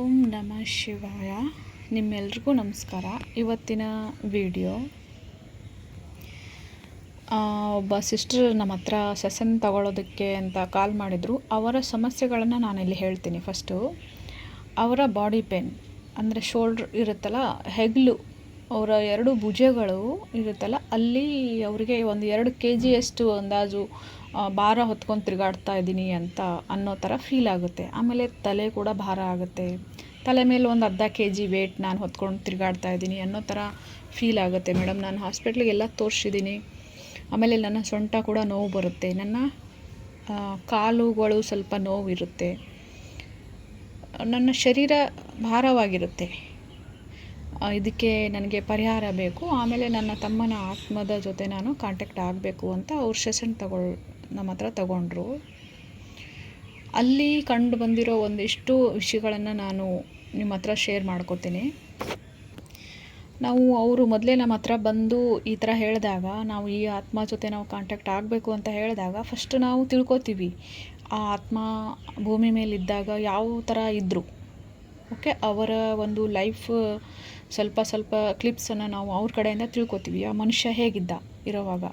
ಓಂ ನಮಃ ಶಿವಾಯ. ನಿಮ್ಮೆಲ್ರಿಗೂ ನಮಸ್ಕಾರ. ಇವತ್ತಿನ ವಿಡಿಯೋ ಒಬ್ಬ ಸಿಸ್ಟರ್ ನಮ್ಮ ಹತ್ರ ಸೆಸನ್ ತಗೊಳ್ಳೋದಕ್ಕೆ ಅಂತ ಕಾಲ್ ಮಾಡಿದರು. ಅವರ ಸಮಸ್ಯೆಗಳನ್ನು ನಾನಿಲ್ಲಿ ಹೇಳ್ತೀನಿ ಫಸ್ಟು. ಅವರ ಬಾಡಿ ಪೇನ್, ಅಂದರೆ ಶೋಲ್ಡ್ರ್ ಇರುತ್ತಲ್ಲ, ಹೆಗ್ಲು ಅವರ ಎರಡು ಭುಜಗಳು ಇರುತ್ತಲ್ಲ, ಅಲ್ಲಿ ಅವರಿಗೆ ಒಂದು ಎರಡು ಕೆ ಜಿಯಷ್ಟು ಅಂದಾಜು ಭಾರ ಹೊತ್ಕೊಂಡು ತಿರುಗಾಡ್ತಾ ಇದ್ದೀನಿ ಅಂತ ಅನ್ನೋ ಥರ ಫೀಲ್ ಆಗುತ್ತೆ. ಆಮೇಲೆ ತಲೆ ಕೂಡ ಭಾರ ಆಗುತ್ತೆ. ತಲೆ ಮೇಲೆ ಒಂದು ಅರ್ಧ ಕೆ ಜಿ ವೇಟ್ ನಾನು ಹೊತ್ಕೊಂಡು ತಿರುಗಾಡ್ತಾ ಇದ್ದೀನಿ ಅನ್ನೋ ಥರ ಫೀಲ್ ಆಗುತ್ತೆ ಮೇಡಮ್. ನಾನು ಹಾಸ್ಪಿಟ್ಲಿಗೆಲ್ಲ ತೋರಿಸಿದ್ದೀನಿ. ಆಮೇಲೆ ನನ್ನ ಸೊಂಟ ಕೂಡ ನೋವು ಬರುತ್ತೆ. ನನ್ನ ಕಾಲುಗಳು ಸ್ವಲ್ಪ ನೋವಿರುತ್ತೆ. ನನ್ನ ಶರೀರ ಭಾರವಾಗಿರುತ್ತೆ. ಇದಕ್ಕೆ ನನಗೆ ಪರಿಹಾರ ಬೇಕು. ಆಮೇಲೆ ನನ್ನ ತಮ್ಮನ ಆತ್ಮದ ಜೊತೆ ನಾನು ಕಾಂಟ್ಯಾಕ್ಟ್ ಆಗಬೇಕು ಅಂತ ಅವ್ರು ಸೆಷನ್ ತಗೊಳ್, ನಮ್ಮ ಹತ್ರ ತಗೊಂಡ್ರು. ಅಲ್ಲಿ ಕಂಡು ಬಂದಿರೋ ಒಂದಿಷ್ಟು ವಿಷಯಗಳನ್ನು ನಾನು ನಿಮ್ಮ ಹತ್ರ ಶೇರ್ ಮಾಡ್ಕೋತೀನಿ. ನಾವು ಅವರು ಮೊದಲೇ ನಮ್ಮ ಹತ್ರ ಬಂದು ಈ ಥರ ಹೇಳಿದಾಗ, ನಾವು ಈ ಆತ್ಮ ಜೊತೆ ನಾವು ಕಾಂಟ್ಯಾಕ್ಟ್ ಆಗಬೇಕು ಅಂತ ಹೇಳಿದಾಗ ಫಸ್ಟ್ ನಾವು ತಿಳ್ಕೊತೀವಿ ಆ ಆತ್ಮ ಭೂಮಿ ಮೇಲಿದ್ದಾಗ ಯಾವ ಥರ ಇದ್ದರು ಓಕೆ ಅವರ ಒಂದು ಲೈಫ್ ಸ್ವಲ್ಪ ಸ್ವಲ್ಪ ಕ್ಲಿಪ್ಸನ್ನು ನಾವು ಅವ್ರ ಕಡೆಯಿಂದ ತಿಳ್ಕೊತೀವಿ. ಆ ಮನುಷ್ಯ ಹೇಗಿದ್ದ ಇರೋವಾಗ?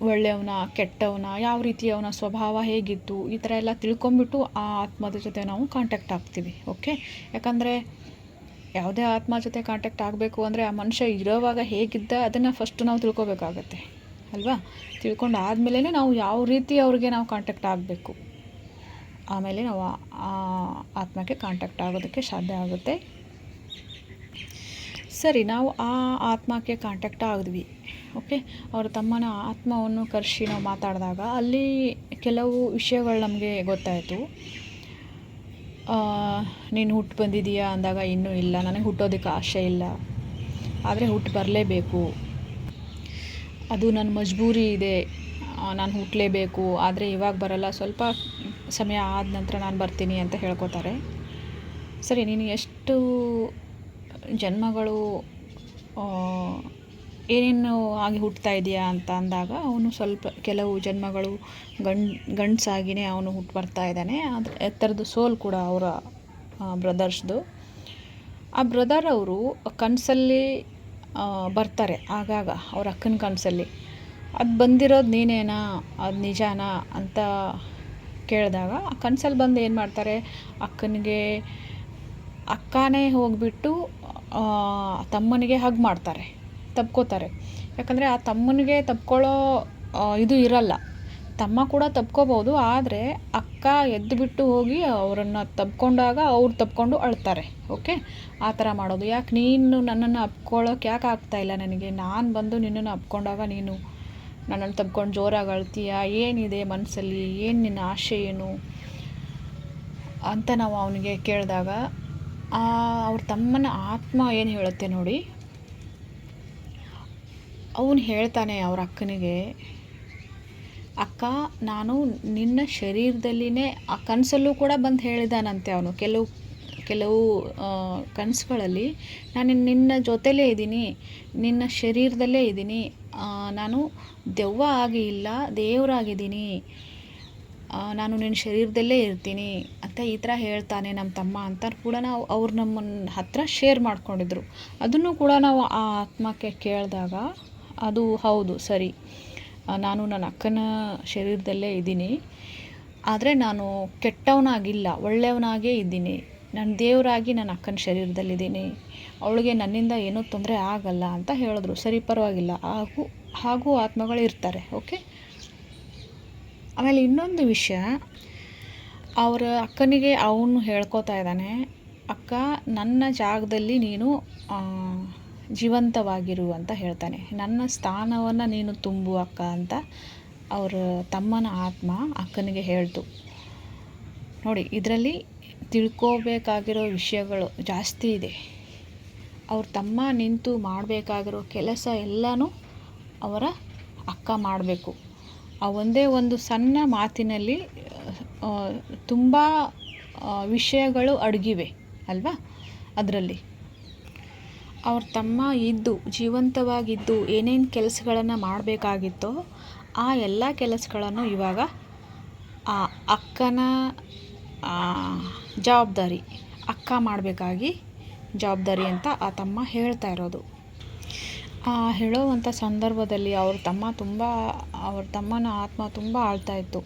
ಒಳ್ಳೆಯವನ, ಕೆಟ್ಟವನ, ಯಾವ ರೀತಿ ಅವನ ಸ್ವಭಾವ ಹೇಗಿತ್ತು, ಈ ಥರ ಎಲ್ಲ ತಿಳ್ಕೊಂಬಿಟ್ಟು ಆ ಆತ್ಮದ ಜೊತೆ ನಾವು ಕಾಂಟ್ಯಾಕ್ಟ್ ಆಗ್ತೀವಿ ಓಕೆ ಯಾಕಂದರೆ ಯಾವುದೇ ಆತ್ಮ ಜೊತೆ ಕಾಂಟ್ಯಾಕ್ಟ್ ಆಗಬೇಕು ಅಂದರೆ ಆ ಮನುಷ್ಯ ಇರೋವಾಗ ಹೇಗಿದ್ದ ಅದನ್ನು ಫಸ್ಟ್ ನಾವು ತಿಳ್ಕೊಬೇಕಾಗತ್ತೆ, ಅಲ್ವಾ? ತಿಳ್ಕೊಂಡು ಆದಮೇಲೆ ನಾವು ಯಾವ ರೀತಿ ಅವ್ರಿಗೆ ನಾವು ಕಾಂಟ್ಯಾಕ್ಟ್ ಆಗಬೇಕು. ಆಮೇಲೆ ನಾವು ಆತ್ಮಕ್ಕೆ ಕಾಂಟ್ಯಾಕ್ಟ್ ಆಗೋದಕ್ಕೆ ಸಾಧ್ಯ ಆಗುತ್ತೆ. ಸರಿ, ನಾವು ಆ ಆತ್ಮಕ್ಕೆ ಕಾಂಟ್ಯಾಕ್ಟ್ ಆಗಿದ್ವಿ ಓಕೆ ಅವರ ತಮ್ಮನ ಆತ್ಮವನ್ನು ಕರೆಸಿ ನಾವು ಮಾತಾಡಿದಾಗ ಅಲ್ಲಿ ಕೆಲವು ವಿಷಯಗಳು ನಮಗೆ ಗೊತ್ತಾಯಿತು. ನೀನು ಹುಟ್ಟು ಬಂದಿದೀಯಾ ಅಂದಾಗ ಇನ್ನೂ ಇಲ್ಲ, ನನಗೆ ಹುಟ್ಟೋದಕ್ಕೆ ಆಸೆ ಇಲ್ಲ, ಆದರೆ ಹುಟ್ಟು ಬರಲೇಬೇಕು. ಅದು ನನ್ನ ಮಜಬೂರಿ ಇದೆ ನಾನು ಹುಟ್ಟಲೇಬೇಕು, ಆದರೆ ಇವಾಗ ಬರಲ್ಲ, ಸ್ವಲ್ಪ ಸಮಯ ಆದ ನಂತರ ನಾನು ಬರ್ತೀನಿ ಅಂತ ಹೇಳ್ಕೊತಾರೆ. ಸರಿ, ನೀನು ಎಷ್ಟು ಜನ್ಮಗಳು ಏನೇನು ಆಗಿ ಹುಟ್ತಾ ಇದೆಯಾ ಅಂತ ಅಂದಾಗ ಅವನು ಸ್ವಲ್ಪ ಕೆಲವು ಜನ್ಮಗಳು ಗಂಡ್ ಗಂಡಸಾಗಿಯೇ ಅವನು ಹುಟ್ಟು ಬರ್ತಾ ಇದ್ದಾನೆ. ಆದರೆ ಎತ್ತರದ್ದು ಸೋಲ್ ಕೂಡ ಅವರ ಬ್ರದರ್ಸ್ದು. ಆ ಬ್ರದರ್ ಅವರು ಕನಸಲ್ಲಿ ಬರ್ತಾರೆ ಆಗಾಗ ಅವ್ರ ಅಕ್ಕನ ಕನಸಲ್ಲಿ. ಅದು ಬಂದಿರೋದು ನೀನೇನಾ? ಅದು ನಿಜಾನಾ? ಅಂತ ಕೇಳಿದಾಗ ಕನಸಲ್ಲಿ ಬಂದು ಏನು ಮಾಡ್ತಾರೆ? ಅಕ್ಕನಿಗೆ ಅಕ್ಕನೇ ಹೋಗಿಬಿಟ್ಟು ತಮ್ಮನಿಗೆ ಹಗ್ ಮಾಡ್ತಾರೆ, ತಪ್ಕೋತಾರೆ. ಯಾಕಂದರೆ ಆ ತಮ್ಮನಿಗೆ ತಪ್ಕೊಳ್ಳೋ ಇದು ಇರಲ್ಲ. ತಮ್ಮ ಕೂಡ ತಪ್ಕೋಬೋದು, ಆದರೆ ಅಕ್ಕ ಎದ್ದು ಬಿಟ್ಟು ಹೋಗಿ ಅವರನ್ನು ತಪ್ಕೊಂಡಾಗ ಅವ್ರು ತಪ್ಕೊಂಡು ಅಳ್ತಾರೆ ಓಕೆ ಆ ಥರ ಮಾಡೋದು. ಯಾಕೆ ನೀನು ನನ್ನನ್ನು ಅಪ್ಕೊಳ್ಳೋಕೆ ಯಾಕೆ ಆಗ್ತಾ ಇಲ್ಲ ನನಗೆ? ನಾನು ಬಂದು ನಿನ್ನನ್ನು ಅಪ್ಕೊಂಡಾಗ ನೀನು ನನ್ನನ್ನು ತಪ್ಕೊಂಡು ಜೋರಾಗಿ ಅಳ್ತೀಯ ಏನಿದೆ ಮನಸ್ಸಲ್ಲಿ ಏನು ನಿನ್ನ ಆಶೆ ಏನು? ಅಂತ ನಾವು ಅವನಿಗೆ ಕೇಳಿದಾಗ ಅವ್ರ ತಮ್ಮನ ಆತ್ಮ ಏನು ಹೇಳುತ್ತೆ ನೋಡಿ. ಅವನು ಹೇಳ್ತಾನೆ ಅವ್ರ ಅಕ್ಕನಿಗೆ, ಅಕ್ಕ, ನಾನು ನಿನ್ನ ಶರೀರದಲ್ಲಿನೇ ಆ ಕನಸಲ್ಲೂ ಕೂಡ ಬಂದು ಹೇಳಿದಾನಂತೆ ಅವನು. ಕೆಲವು ಕೆಲವು ಕನಸುಗಳಲ್ಲಿ ನಾನು ನಿನ್ನ ಜೊತೆಲೇ ಇದ್ದೀನಿ, ನಿನ್ನ ಶರೀರದಲ್ಲೇ ಇದ್ದೀನಿ ನಾನು ದೆವ್ವ ಆಗಿ ಇಲ್ಲ, ದೇವರಾಗಿದ್ದೀನಿ ನಾನು ನಿನ್ನ ಶರೀರದಲ್ಲೇ ಇರ್ತೀನಿ ಅಂತ ಈ ಥರ ಹೇಳ್ತಾನೆ ನಮ್ಮ ತಮ್ಮ ಅಂತ ಕೂಡ ನಾವು ಅವ್ರು ನಮ್ಮನ್ನ ಹತ್ರ ಶೇರ್ ಮಾಡ್ಕೊಂಡಿದ್ರು. ಅದನ್ನು ಕೂಡ ನಾವು ಆ ಆತ್ಮಕ್ಕೆ ಕೇಳಿದಾಗ ಅದು ಹೌದು, ಸರಿ ನಾನು ನನ್ನ ಅಕ್ಕನ ಶರೀರದಲ್ಲೇ ಇದ್ದೀನಿ, ಆದರೆ ನಾನು ಕೆಟ್ಟವನಾಗಿಲ್ಲ, ಒಳ್ಳೆಯವನಾಗೇ ಇದ್ದೀನಿ ನಾನು ದೇವರಾಗಿ ನನ್ನ ಅಕ್ಕನ ಶರೀರದಲ್ಲಿದ್ದೀನಿ, ಅವಳಿಗೆ ನನ್ನಿಂದ ಏನೂ ತೊಂದರೆ ಆಗಲ್ಲ ಅಂತ ಹೇಳಿದ್ರು. ಸರಿ, ಪರವಾಗಿಲ್ಲ. ಹಾಗೂ ಹಾಗೂ ಆತ್ಮಗಳು ಇರ್ತಾರೆ, ಓಕೆ? ಆಮೇಲೆ ಇನ್ನೊಂದು ವಿಷಯ, ಅವರ ಅಕ್ಕನಿಗೆ ಅವನು ಹೇಳ್ಕೊತಾ ಇದ್ದಾನೆ, ಅಕ್ಕ, ನನ್ನ ಜಾಗದಲ್ಲಿ ನೀನು ಜೀವಂತವಾಗಿರು ಅಂತ ಹೇಳ್ತಾನೆ. ನನ್ನ ಸ್ಥಾನವನ್ನು ನೀನು ತುಂಬು, ಅಕ್ಕ, ಅಂತ ಅವರ ತಮ್ಮನ ಆತ್ಮ ಅಕ್ಕನಿಗೆ ಹೇಳ್ತು. ನೋಡಿ, ಇದರಲ್ಲಿ ತಿಳ್ಕೋಬೇಕಾಗಿರೋ ವಿಷಯಗಳು ಜಾಸ್ತಿ ಇದೆ. ಅವ್ರ ತಮ್ಮ ನಿಂತು ಮಾಡಬೇಕಾಗಿರೋ ಕೆಲಸ ಎಲ್ಲನೂ ಅವರ ಅಕ್ಕ ಮಾಡಬೇಕು. ಆ ಒಂದೇ ಒಂದು ಸಣ್ಣ ಮಾತಿನಲ್ಲಿ ತುಂಬ ವಿಷಯಗಳು ಅಡಗಿವೆ ಅಲ್ವಾ? ಅದರಲ್ಲಿ. ಅವ್ರ ತಮ್ಮ ಇದ್ದು, ಜೀವಂತವಾಗಿದ್ದು ಏನೇನು ಕೆಲಸಗಳನ್ನು ಮಾಡಬೇಕಾಗಿತ್ತೋ ಆ ಎಲ್ಲ ಕೆಲಸಗಳನ್ನು ಇವಾಗ ಆ ಅಕ್ಕನ ಜವಾಬ್ದಾರಿ, ಅಕ್ಕ ಮಾಡಬೇಕಾಗಿ ಜವಾಬ್ದಾರಿ ಅಂತ ಆ ತಮ್ಮ ಹೇಳ್ತಾ ಇರೋದು. ಆ ಹೇಳೋವಂಥ ಸಂದರ್ಭದಲ್ಲಿ ಅವ್ರ ತಮ್ಮ ತುಂಬ, ಅವ್ರ ತಮ್ಮನ ಆತ್ಮ ತುಂಬ ಆಳ್ತಾ ಇತ್ತು.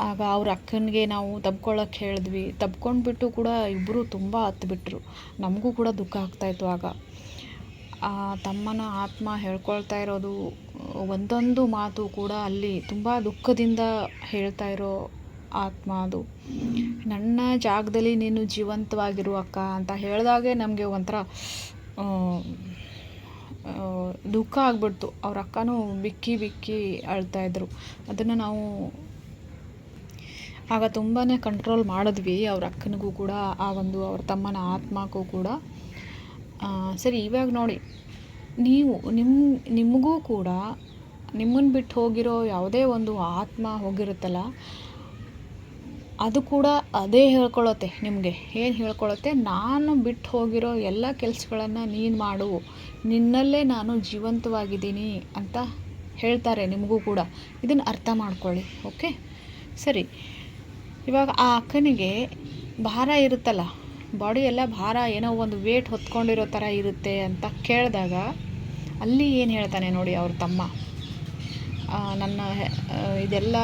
ಆಗ ಅವ್ರ ಅಕ್ಕನಿಗೆ ನಾವು ತಬ್ಕೊಳ್ಳೋಕೆ ಹೇಳಿದ್ವಿ. ತಬ್ಕೊಂಡ್ಬಿಟ್ಟು ಕೂಡ ಇಬ್ಬರು ತುಂಬ ಹತ್ಬಿಟ್ರು. ನಮಗೂ ಕೂಡ ದುಃಖ ಆಗ್ತಾಯಿತ್ತು ಆಗ. ಆ ತಮ್ಮನ ಆತ್ಮ ಹೇಳ್ಕೊಳ್ತಾ ಇರೋದು ಒಂದೊಂದು ಮಾತು ಕೂಡ ಅಲ್ಲಿ ತುಂಬ ದುಃಖದಿಂದ ಹೇಳ್ತಾ ಇರೋ ಆತ್ಮ ಅದು. ನನ್ನ ಜಾಗದಲ್ಲಿ ನೀನು ಜೀವಂತವಾಗಿರು ಅಕ್ಕ ಅಂತ ಹೇಳಿದಾಗೆ ನಮಗೆ ಒಂಥರ ದುಃಖ ಆಗ್ಬಿಡ್ತು. ಅವ್ರ ಅಕ್ಕನೂ ಬಿಕ್ಕಿ ಬಿಕ್ಕಿ ಅಳ್ತಾಯಿದ್ರು ಅದನ್ನು ನಾವು ಆಗ ತುಂಬಾ ಕಂಟ್ರೋಲ್ ಮಾಡಿದ್ವಿ. ಅವ್ರ ಅಕ್ಕನಿಗೂ ಕೂಡ, ಆ ಒಂದು ಅವ್ರ ತಮ್ಮನ ಆತ್ಮಕ್ಕೂ ಕೂಡ. ಸರಿ, ಇವಾಗ ನೋಡಿ, ನೀವು ನಿಮ್ಮ ನಿಮಗೂ ಕೂಡ ನಿಮ್ಮನ್ನು ಬಿಟ್ಟು ಹೋಗಿರೋ ಯಾವುದೇ ಒಂದು ಆತ್ಮ ಹೋಗಿರುತ್ತಲ್ಲ ಅದು ಕೂಡ ಅದೇ ಹೇಳ್ಕೊಳತ್ತೆ ನಿಮಗೆ. ಏನು ಹೇಳ್ಕೊಳತ್ತೆ ನಾನು ಬಿಟ್ಟು ಹೋಗಿರೋ ಎಲ್ಲ ಕೆಲಸಗಳನ್ನು ನೀನು ಮಾಡು. ನಿನ್ನಲ್ಲೇ ನಾನು ಜೀವಂತವಾಗಿದ್ದೀನಿ ಅಂತ ಹೇಳ್ತಾರೆ ನಿಮಗೂ ಕೂಡ. ಇದನ್ನು ಅರ್ಥ ಮಾಡ್ಕೊಳ್ಳಿ, ಓಕೆ? ಸರಿ. ಇವಾಗ ಆ ಅಕ್ಕನಿಗೆ ಭಾರ ಇರುತ್ತಲ್ಲ? ಬಾಡಿ ಎಲ್ಲ ಭಾರ ಏನೋ ಒಂದು ವೇಟ್ ಹೊತ್ಕೊಂಡಿರೋ ಥರ ಇರುತ್ತೆ ಅಂತ ಕೇಳಿದಾಗ ಅಲ್ಲಿ ಏನು ಹೇಳ್ತಾನೆ ನೋಡಿ ಅವ್ರ ತಮ್ಮ? ನನ್ನ ಇದೆಲ್ಲ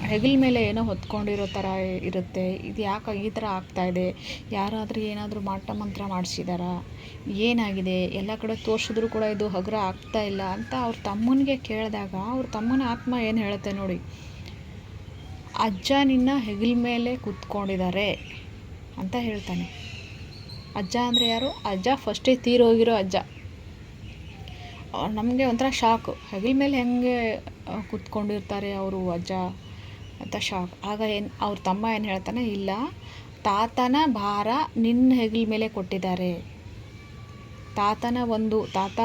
ಹೆಗಲ ಮೇಲೆ ಏನೋ ಹೊತ್ಕೊಂಡಿರೋ ಥರ ಇರುತ್ತೆ. ಇದು ಯಾಕೆ ಈ ಥರ ಆಗ್ತಾಯಿದೆ ಯಾರಾದರೂ ಏನಾದರೂ ಮಾಟ ಮಂತ್ರ ಮಾಡಿಸಿದಾರಾ? ಏನಾಗಿದೆ? ಎಲ್ಲ ಕಡೆ ತೋರಿಸಿದ್ರು ಕೂಡ ಇದು ಹಗುರ ಆಗ್ತಾ ಇಲ್ಲ ಅಂತ ಅವ್ರ ತಮ್ಮನಿಗೆ ಕೇಳಿದಾಗ ಅವ್ರ ತಮ್ಮನ ಆತ್ಮ ಏನು ಹೇಳುತ್ತೆ ನೋಡಿ. ಅಜ್ಜ ನಿನ್ನ ಹೆಗಲ ಮೇಲೆ ಕೂತ್ಕೊಂಡಿದ್ದಾರೆ ಅಂತ ಹೇಳ್ತಾನೆ. ಅಜ್ಜ ಅಂದರೆ ಯಾರು? ಅಜ್ಜ ಫಸ್ಟೇ ತೀರೋಗಿರೋ ಅಜ್ಜ. ನಮಗೆ ಒಂಥರ ಶಾಕು ಹೆಗಲ ಮೇಲೆ ಹೆಂಗೆ ಕೂತ್ಕೊಂಡಿರ್ತಾರೆ ಅವರು ಅಜ್ಜ? ಅಂತ ಶಾಕ್. ಆಗ ಏನು, ಅವ್ರ ತಮ್ಮ ಏನು ಹೇಳ್ತಾನೆ, ಇಲ್ಲ, ತಾತನ ಭಾರ ನಿನ್ನ ಹೆಗಲ ಮೇಲೆ ಕೊಟ್ಟಿದ್ದಾರೆ. ತಾತನ ಒಂದು, ತಾತ,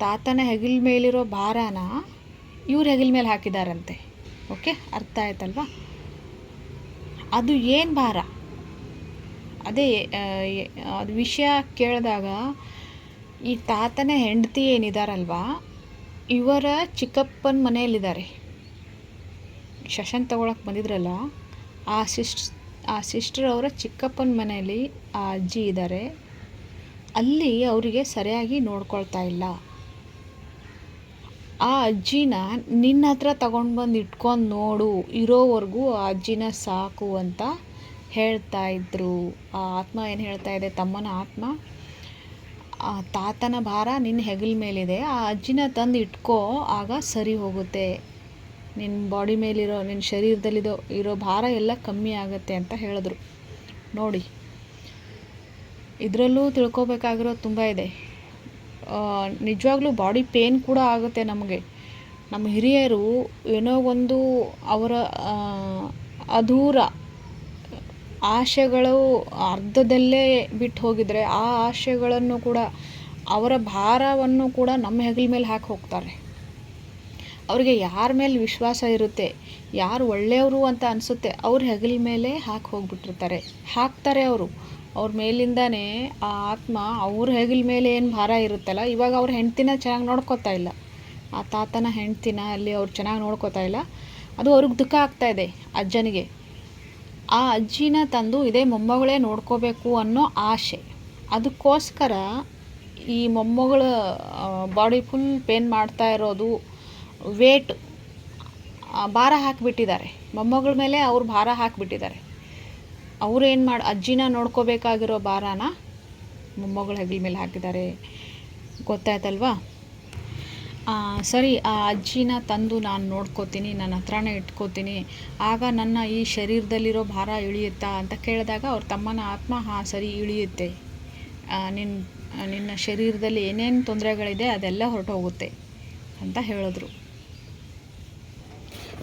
ತಾತನ ಹೆಗಲ ಮೇಲಿರೋ ಭಾರನ ಇವ್ರ ಹೆಗಲ ಮೇಲೆ ಹಾಕಿದಾರಂತೆ. ಓಕೆ, ಅರ್ಥ ಆಯ್ತಲ್ವಾ? ಅದು ಏನು ಭಾರ? ಅದೇ ಅದು ವಿಷಯ ಕೇಳಿದಾಗ ಈ ತಾತನ ಹೆಂಡತಿ ಏನಿದಾರಲ್ವಾ, ಇವರ ಚಿಕ್ಕಪ್ಪನ ಮನೆಯಲ್ಲಿದ್ದಾರೆ. ಶಶನ್ ತಗೊಳಕ್ಕೆ ಬಂದಿದ್ರಲ್ಲ, ಆ ಸಿಸ್ಟ್, ಆ ಸಿಸ್ಟರ್ ಅವರ ಚಿಕ್ಕಪ್ಪನ ಮನೆಯಲ್ಲಿ ಆ ಅಜ್ಜಿ ಇದ್ದಾರೆ ಅಲ್ಲಿ ಅವರಿಗೆ ಸರಿಯಾಗಿ ನೋಡ್ಕೊಳ್ತಾ ಇಲ್ಲ. ಆ ಅಜ್ಜಿನ ನಿನ್ನ ಹತ್ರ ತಗೊಂಡು ಬಂದು ಇಟ್ಕೊಂಡು ನೋಡು, ಇರೋವರೆಗೂ ಆ ಅಜ್ಜಿನ ಸಾಕು ಅಂತ ಹೇಳ್ತಾ ಇದ್ರು. ಆ ಆತ್ಮ ಏನು ಹೇಳ್ತಾ ಇದೆ? ತಮ್ಮನ ಆತ್ಮ. ಆ ತಾತನ ಭಾರ ನಿನ್ನ ಹೆಗಲ ಮೇಲಿದೆ. ಆ ಅಜ್ಜಿನ ತಂದು ಇಟ್ಕೋ, ಆಗ ಸರಿ ಹೋಗುತ್ತೆ. ನಿನ್ನ ಬಾಡಿ ಮೇಲಿರೋ ನಿನ್ನ ಶರೀರದಲ್ಲಿರೋ, ಇರೋ ಭಾರ ಎಲ್ಲ ಕಮ್ಮಿ ಆಗುತ್ತೆ ಅಂತ ಹೇಳಿದ್ರು. ನೋಡಿ, ಇದರಲ್ಲೂ ತಿಳ್ಕೊಬೇಕಾಗಿರೋ ತುಂಬ ಇದೆ. ನಿಜವಾಗ್ಲೂ ಬಾಡಿ ಪೇನ್ ಕೂಡ ಆಗುತ್ತೆ ನಮಗೆ. ನಮ್ಮ ಹಿರಿಯರು ಏನೋ ಒಂದು ಅವರ ಅಧೂರ ಆಶೆಗಳು ಅರ್ಧದಲ್ಲೇ ಬಿಟ್ಟು ಹೋಗಿದ್ರೆ ಆ ಆಶೆಗಳನ್ನು ಕೂಡ, ಅವರ ಭಾರವನ್ನು ಕೂಡ ನಮ್ಮ ಹೆಗಲ ಮೇಲೆ ಹಾಕಿ ಹೋಗ್ತಾರೆ. ಅವರಿಗೆ ಯಾರ ಮೇಲೆ ವಿಶ್ವಾಸ ಇರುತ್ತೆ, ಯಾರು ಒಳ್ಳೆಯವರು ಅಂತ ಅನಿಸುತ್ತೆ, ಅವ್ರ ಹೆಗಲ ಮೇಲೆ ಹಾಕಿ ಹೋಗ್ಬಿಟ್ಟಿರ್ತಾರೆ. ಹಾಕ್ತಾರೆ ಅವರು. ಅವ್ರ ಮೇಲಿಂದನೇ ಆ ಆತ್ಮ ಅವ್ರ ಹೆಗಲ ಮೇಲೆ ಏನು ಭಾರ ಇರುತ್ತಲ್ಲ, ಇವಾಗ ಅವ್ರ ಹೆಂಡ್ತಿನ ಚೆನ್ನಾಗಿ ನೋಡ್ಕೋತಾ ಇಲ್ಲ. ಆ ತಾತನ ಹೆಂಡ್ತಿನ ಅಲ್ಲಿ ಅವ್ರು ಚೆನ್ನಾಗಿ ನೋಡ್ಕೋತಾ ಇಲ್ಲ. ಅದು ಅವ್ರಿಗೆ ದುಃಖ ಆಗ್ತಾ ಇದೆ ಅಜ್ಜನಿಗೆ. ಆ ಅಜ್ಜಿನ ತಂದು ಇದೇ ಮೊಮ್ಮಗಳೇ ನೋಡ್ಕೋಬೇಕು ಅನ್ನೋ ಆಸೆ ಅದಕ್ಕೋಸ್ಕರ ಈ ಮೊಮ್ಮಗಳ ಬಾಡಿ ಫುಲ್ ಪೇನ್ ಮಾಡ್ತಾ ಇರೋದು ವೇಟ್ ಭಾರ ಹಾಕಿಬಿಟ್ಟಿದ್ದಾರೆ. ಮೊಮ್ಮಗಳ ಮೇಲೆ ಅವ್ರು ಭಾರ ಹಾಕಿಬಿಟ್ಟಿದ್ದಾರೆ. ಅವ್ರು ಏನು ಮಾಡಿ, ಅಜ್ಜಿನ ನೋಡ್ಕೋಬೇಕಾಗಿರೋ ಭಾರನ ಮೊಮ್ಮಗಳ ಹೆಗಲ ಮೇಲೆ ಹಾಕಿದ್ದಾರೆ. ಗೊತ್ತಾಯ್ತಲ್ವಾ? ಸರಿ, ಆ ಅಜ್ಜಿನ ತಂದು ನಾನು ನೋಡ್ಕೋತೀನಿ ನನ್ನ ಹತ್ರನೇ ಇಟ್ಕೋತೀನಿ. ಆಗ ನನ್ನ ಈ ಶರೀರದಲ್ಲಿರೋ ಭಾರ ಇಳಿಯುತ್ತಾ ಅಂತ ಕೇಳಿದಾಗ ಅವ್ರ ತಮ್ಮನ ಆತ್ಮ, ಹಾಂ, ಸರಿ, ಇಳಿಯುತ್ತೆ. ನಿನ್ನ ನಿನ್ನ ಶರೀರದಲ್ಲಿ ಏನೇನು ತೊಂದರೆಗಳಿದೆ ಅದೆಲ್ಲ ಹೊರಟೋಗುತ್ತೆ ಅಂತ ಹೇಳಿದ್ರು.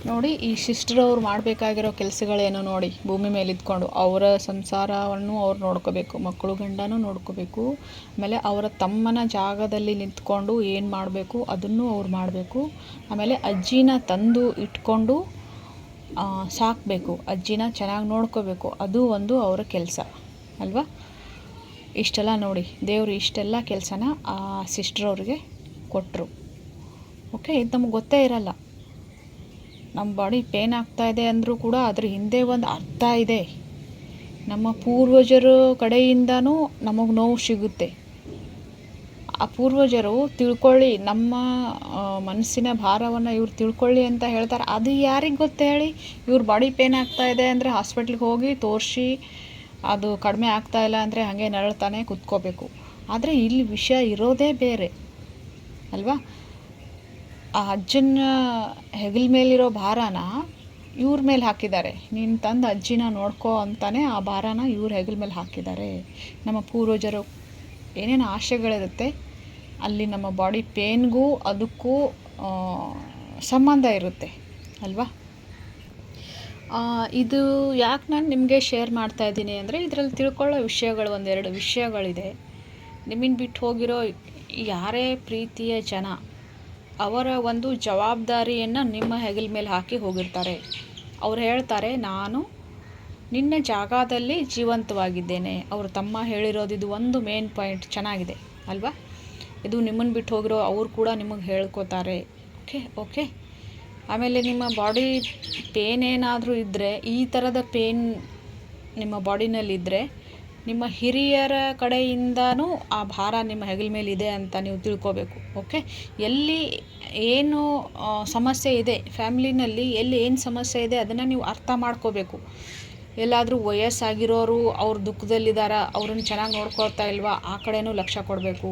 ನೋಡಿ, ಈ ಸಿಸ್ಟರ್ ಅವ್ರು ಮಾಡಬೇಕಾಗಿರೋ ಕೆಲಸಗಳೇನು ನೋಡಿ, ಭೂಮಿ ಮೇಲೆ ಇದ್ಕೊಂಡು ಅವರ ಸಂಸಾರವನ್ನು ಅವ್ರು ನೋಡ್ಕೋಬೇಕು, ಮಕ್ಕಳು ಗಂಡನೂ ನೋಡ್ಕೋಬೇಕು, ಆಮೇಲೆ ಅವರ ತಮ್ಮನ ಜಾಗದಲ್ಲಿ ನಿಂತ್ಕೊಂಡು ಏನು ಮಾಡಬೇಕು ಅದನ್ನು ಅವ್ರು ಮಾಡಬೇಕು, ಆಮೇಲೆ ಅಜ್ಜಿನ ತಂದು ಇಟ್ಕೊಂಡು ಸಾಕಬೇಕು, ಅಜ್ಜಿನ ಚೆನ್ನಾಗಿ ನೋಡ್ಕೋಬೇಕು, ಅದು ಒಂದು ಅವರ ಕೆಲಸ, ಅಲ್ವಾ? ಇಷ್ಟೆಲ್ಲ ನೋಡಿ, ದೇವರು ಇಷ್ಟೆಲ್ಲ ಕೆಲಸನ ಆ ಸಿಸ್ಟರ್ ಅವ್ರಿಗೆ ಕೊಟ್ಟರು ಓಕೆ, ಇದು ನಮ್ಗೆ ಗೊತ್ತೇ ಇರಲ್ಲ. ನಮ್ಮ ಬಾಡಿ ಪೇನ್ ಆಗ್ತಾ ಇದೆ ಅಂದರೂ ಕೂಡ ಅದ್ರ ಹಿಂದೆ ಒಂದು ಅರ್ಥ ಇದೆ. ನಮ್ಮ ಪೂರ್ವಜರ ಕಡೆಯಿಂದನೂ ನಮಗೆ ನೋವು ಸಿಗುತ್ತೆ. ಆ ಪೂರ್ವಜರು ತಿಳ್ಕೊಳ್ಳಿ, ನಮ್ಮ ಮನಸ್ಸಿನ ಭಾರವನ್ನು ಇವ್ರು ತಿಳ್ಕೊಳ್ಳಿ ಅಂತ ಹೇಳ್ತಾರೆ. ಅದು ಯಾರಿಗೆ ಗೊತ್ತು ಹೇಳಿ? ಇವ್ರ ಬಾಡಿ ಪೇನ್ ಆಗ್ತಾ ಇದೆ ಅಂದರೆ ಹಾಸ್ಪಿಟ್ಲಿಗೆ ಹೋಗಿ ತೋರಿಸಿ ಅದು ಕಡಿಮೆ ಆಗ್ತಾ ಇಲ್ಲ ಅಂದರೆ ಹಾಗೆ ನರಳ್ತಾನೆ ಕುತ್ಕೋಬೇಕು. ಆದರೆ ಇಲ್ಲಿ ವಿಷಯ ಇರೋದೇ ಬೇರೆ. ಅಲ್ವಾ? ಆ ಅಜ್ಜನ ಹೆಗಲ ಮೇಲಿರೋ ಭಾರನ ಇವ್ರ ಮೇಲೆ ಹಾಕಿದ್ದಾರೆ. ನೀನು ತಂದು ಅಜ್ಜಿನ ನೋಡ್ಕೋ ಅಂತಾನೆ ಆ ಭಾರನ ಇವ್ರ ಹೆಗಲ ಮೇಲೆ ಹಾಕಿದ್ದಾರೆ. ನಮ್ಮ ಪೂರ್ವಜರು ಏನೇನು ಆಶೆಗಳಿರುತ್ತೆ, ಅಲ್ಲಿ ನಮ್ಮ ಬಾಡಿ ಪೇನ್ಗೂ ಅದಕ್ಕೂ ಸಂಬಂಧ ಇರುತ್ತೆ, ಅಲ್ವಾ? ಇದು ಯಾಕೆ ನಾನು ನಿಮಗೆ ಶೇರ್ ಮಾಡ್ತಾ ಇದ್ದೀನಿ ಅಂದರೆ, ಇದರಲ್ಲಿ ತಿಳ್ಕೊಳ್ಳೋ ವಿಷಯಗಳು ಒಂದೆರಡು ವಿಷಯಗಳಿದೆ. ನಿಮ್ಮನ್ನು ಬಿಟ್ಟು ಹೋಗಿರೋ ಯಾರೇ ಪ್ರೀತಿಯ ಜನ ಅವರ ಒಂದು ಜವಾಬ್ದಾರಿಯನ್ನು ನಿಮ್ಮ ಹೆಗಲ ಮೇಲೆ ಹಾಕಿ ಹೋಗಿರ್ತಾರೆ. ಅವ್ರು ಹೇಳ್ತಾರೆ, ನಾನು ನಿನ್ನ ಜಾಗದಲ್ಲಿ ಜೀವಂತವಾಗಿದ್ದೇನೆ. ಅವರು ತಮ್ಮ ಹೇಳಿರೋದು ಇದು ಒಂದು ಮೇನ್ ಪಾಯಿಂಟ್ ಚೆನ್ನಾಗಿದೆ, ಅಲ್ವಾ? ಇದು ನಿಮ್ಮನ್ನು ಬಿಟ್ಟು ಹೋಗಿರೋ ಅವ್ರು ಕೂಡ ನಿಮಗೆ ಹೇಳ್ಕೊತಾರೆ. Okay okay. ಆಮೇಲೆ ನಿಮ್ಮ ಬಾಡಿ ಪೇನ್ ಏನಾದರೂ ಇದ್ದರೆ ಈ ಥರದ ಪೇನ್ ನಿಮ್ಮ ಬಾಡಿನಲ್ಲಿದ್ದರೆ ನಿಮ್ಮ ಹಿರಿಯರ ಕಡೆಯಿಂದನೂ ಆ ಭಾರ ನಿಮ್ಮ ಹೆಗಲ ಮೇಲೆ ಇದೆ ಅಂತ ನೀವು ತಿಳ್ಕೋಬೇಕು, ಓಕೆ? ಎಲ್ಲಿ ಏನು ಸಮಸ್ಯೆ ಇದೆ, ಫ್ಯಾಮ್ಲಿನಲ್ಲಿ ಎಲ್ಲಿ ಏನು ಸಮಸ್ಯೆ ಇದೆ ಅದನ್ನು ನೀವು ಅರ್ಥ ಮಾಡ್ಕೋಬೇಕು. ಎಲ್ಲಾದರೂ ವಯಸ್ಸಾಗಿರೋರು ಅವ್ರ ದುಃಖದಲ್ಲಿದ್ದಾರ ಅವ್ರನ್ನ ಚೆನ್ನಾಗಿ ನೋಡ್ಕೊಳ್ತಾ ಇಲ್ವಾ, ಆ ಕಡೆನೂ ಲಕ್ಷ್ಯ ಕೊಡಬೇಕು.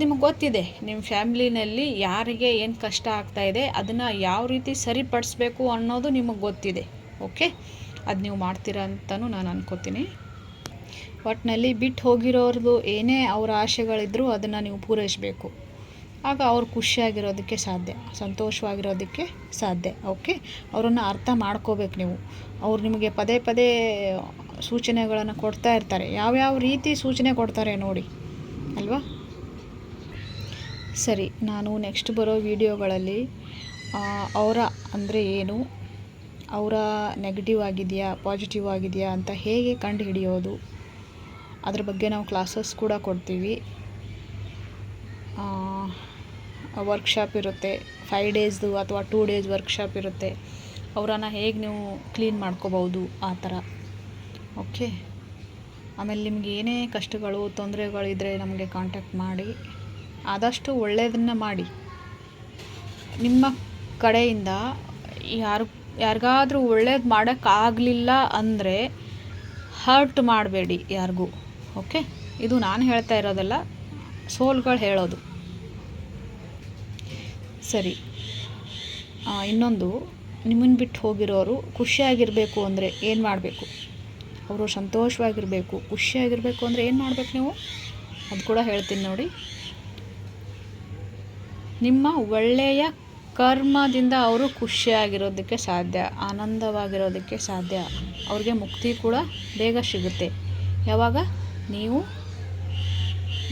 ನಿಮಗೆ ಗೊತ್ತಿದೆ ನಿಮ್ಮ ಫ್ಯಾಮ್ಲಿನಲ್ಲಿ ಯಾರಿಗೆ ಏನು ಕಷ್ಟ ಆಗ್ತಾ ಇದೆ, ಅದನ್ನು ಯಾವ ರೀತಿ ಸರಿಪಡಿಸ್ಬೇಕು ಅನ್ನೋದು ನಿಮಗೆ ಗೊತ್ತಿದೆ, ಓಕೆ? ಅದು ನೀವು ಮಾಡ್ತೀರಾ ಅಂತಲೂ ನಾನು ಅನ್ಕೋತೀನಿ. ಒಟ್ಟಿನಲ್ಲಿ ಬಿಟ್ಟು ಹೋಗಿರೋರ್ದು ಏನೇ ಅವರ ಆಸೆಗಳಿದ್ರೂ ಅದನ್ನು ನೀವು ಪೂರೈಸಬೇಕು. ಆಗ ಅವ್ರು ಖುಷಿಯಾಗಿರೋದಕ್ಕೆ ಸಾಧ್ಯ, ಸಂತೋಷವಾಗಿರೋದಕ್ಕೆ ಸಾಧ್ಯ, ಓಕೆ? ಅವರನ್ನು ಅರ್ಥ ಮಾಡ್ಕೋಬೇಕು ನೀವು. ಅವ್ರು ನಿಮಗೆ ಪದೇ ಪದೇ ಸೂಚನೆಗಳನ್ನು ಕೊಡ್ತಾ ಇರ್ತಾರೆ. ಯಾವ್ಯಾವ ರೀತಿ ಸೂಚನೆ ಕೊಡ್ತಾರೆ ನೋಡಿ, ಅಲ್ವಾ? ಸರಿ, ನಾನು ನೆಕ್ಸ್ಟ್ ಬರೋ ವಿಡಿಯೋಗಳಲ್ಲಿ ಅವರ ಅಂದರೆ ಏನು, ಅವರ ನೆಗೆಟಿವ್ ಆಗಿದೆಯಾ ಪಾಸಿಟಿವ್ ಆಗಿದೆಯಾ ಅಂತ ಹೇಗೆ ಕಂಡು ಹಿಡಿಯೋದು ಅದ್ರ ಬಗ್ಗೆ ನಾವು ಕ್ಲಾಸಸ್ ಕೂಡ ಕೊಡ್ತೀವಿ. ವರ್ಕ್ಶಾಪ್ ಇರುತ್ತೆ. ಫೈವ್ ಡೇಸ್ದು ಅಥವಾ ಟೂ ಡೇಸ್ ವರ್ಕ್ಶಾಪ್ ಇರುತ್ತೆ. ಅವರನ್ನು ಹೇಗೆ ನೀವು ಕ್ಲೀನ್ ಮಾಡ್ಕೋಬೋದು ಆ ಥರ. ಓಕೆ ಆಮೇಲೆ ನಿಮ್ಗೆ ಏನೇ ಕಷ್ಟಗಳು ತೊಂದರೆಗಳಿದ್ರೆ ನಮಗೆ ಕಾಂಟ್ಯಾಕ್ಟ್ ಮಾಡಿ. ಆದಷ್ಟು ಒಳ್ಳೆಯದನ್ನು ಮಾಡಿ. ನಿಮ್ಮ ಕಡೆಯಿಂದ ಯಾರು, ಯಾರಿಗಾದ್ರೂ ಒಳ್ಳೇದು ಮಾಡೋಕ್ಕಾಗಲಿಲ್ಲ ಅಂದರೆ ಹರ್ಟ್ ಮಾಡಬೇಡಿ ಯಾರಿಗೂ. ಓಕೆ? ಇದು ನಾನು ಹೇಳ್ತಾ ಇರೋದಲ್ಲ, ಸೋಲ್ಗಳು ಹೇಳೋದು. ಸರಿ. ಇನ್ನೊಂದು ನಿಮ್ಮನ್ನು ಬಿಟ್ಟು ಹೋಗಿರೋರು ಖುಷಿಯಾಗಿರಬೇಕು ಅಂದರೆ ಏನು ಮಾಡಬೇಕು? ಅವರು ಸಂತೋಷವಾಗಿರಬೇಕು, ಖುಷಿಯಾಗಿರಬೇಕು ಅಂದರೆ ಏನು ಮಾಡಬೇಕು ನೀವು? ಅದು ಕೂಡ ಹೇಳ್ತೀನಿ ನೋಡಿ. ನಿಮ್ಮ ಒಳ್ಳೆಯ ಕರ್ಮದಿಂದ ಅವರು ಖುಷಿಯಾಗಿರೋದಕ್ಕೆ ಸಾಧ್ಯ, ಆನಂದವಾಗಿರೋದಕ್ಕೆ ಸಾಧ್ಯ. ಅವ್ರಿಗೆ ಮುಕ್ತಿ ಕೂಡ ಬೇಗ ಸಿಗುತ್ತೆ. ಯಾವಾಗ? ನೀವು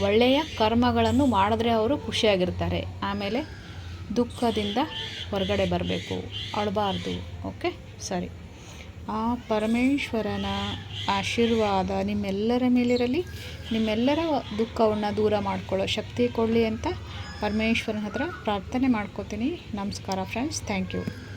ಒಳ್ಳೆಯ ಕರ್ಮಗಳನ್ನು ಮಾಡಿದ್ರೆ ಅವರು ಖುಷಿಯಾಗಿರ್ತಾರೆ. ಆಮೇಲೆ ದುಃಖದಿಂದ ಹೊರಗಡೆ ಬರಬೇಕು. ಅಳಬಾರ್ದು. ಓಕೆ? ಸರಿ. ಆ ಪರಮೇಶ್ವರನ ಆಶೀರ್ವಾದ ನಿಮ್ಮೆಲ್ಲರ ಮೇಲಿರಲಿ. ನಿಮ್ಮೆಲ್ಲರ ದುಃಖವನ್ನು ದೂರ ಮಾಡ್ಕೊಳ್ಳೋ ಶಕ್ತಿ ಕೊಡಲಿ ಅಂತ ಪರಮೇಶ್ವರನ ಹತ್ರ ಪ್ರಾರ್ಥನೆ ಮಾಡ್ಕೋತೀನಿ. ನಮಸ್ಕಾರ ಫ್ರೆಂಡ್ಸ್. Thank you.